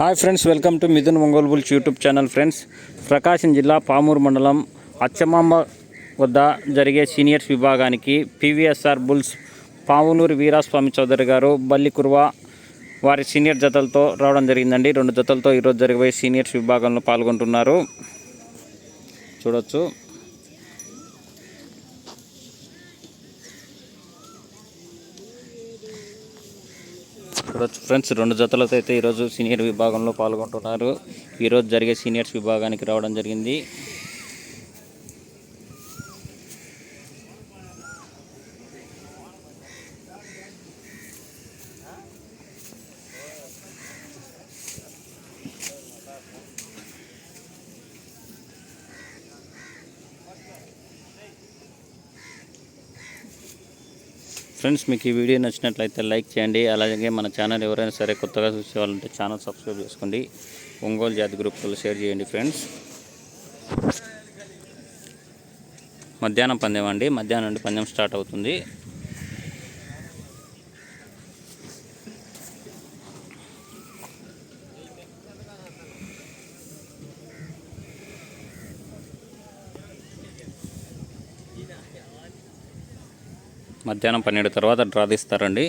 Hi friends welcome to Mithun Ongole bulls YouTube channel friends. Prakasam జిల్లా పామూరు మండలం అచ్చమాంబ వద్ద జరిగే సీనియర్స్ విభాగానికి పీవీఎస్ఆర్ బుల్స్ పావునూరు వీరాస్వామి చౌదరి గారు బల్లి కుర్వ వారి సీనియర్ జతలతో రావడం జరిగిందండి. రెండు జతలతో ఈరోజు జరిగే సీనియర్స్ విభాగంలో పాల్గొంటున్నారు. చూడొచ్చు. చూడొచ్చు ఫ్రెండ్స్ రెండు జతలతో అయితే ఈరోజు సీనియర్ విభాగంలో పాల్గొంటున్నారు. ఈరోజు జరిగే సీనియర్స్ విభాగానికి రావడం జరిగింది. ఫ్రెండ్స్ మీకు ఈ వీడియో నచ్చినట్లయితే లైక్ చేయండి. అలాగే మన ఛానల్ ఎవరైనా సరే కొత్తగా చూసేవాళ్ళంటే ఛానల్ సబ్స్క్రైబ్ చేసుకోండి. ఒంగోలు జాతి గ్రూప్లో షేర్ చేయండి ఫ్రెండ్స్. మధ్యాహ్నం పందెం అండి. మధ్యాహ్నం నుండి పందెం స్టార్ట్ అవుతుంది. మధ్యాహ్నం పన్నెండు తర్వాత డ్రా తీస్తారండి.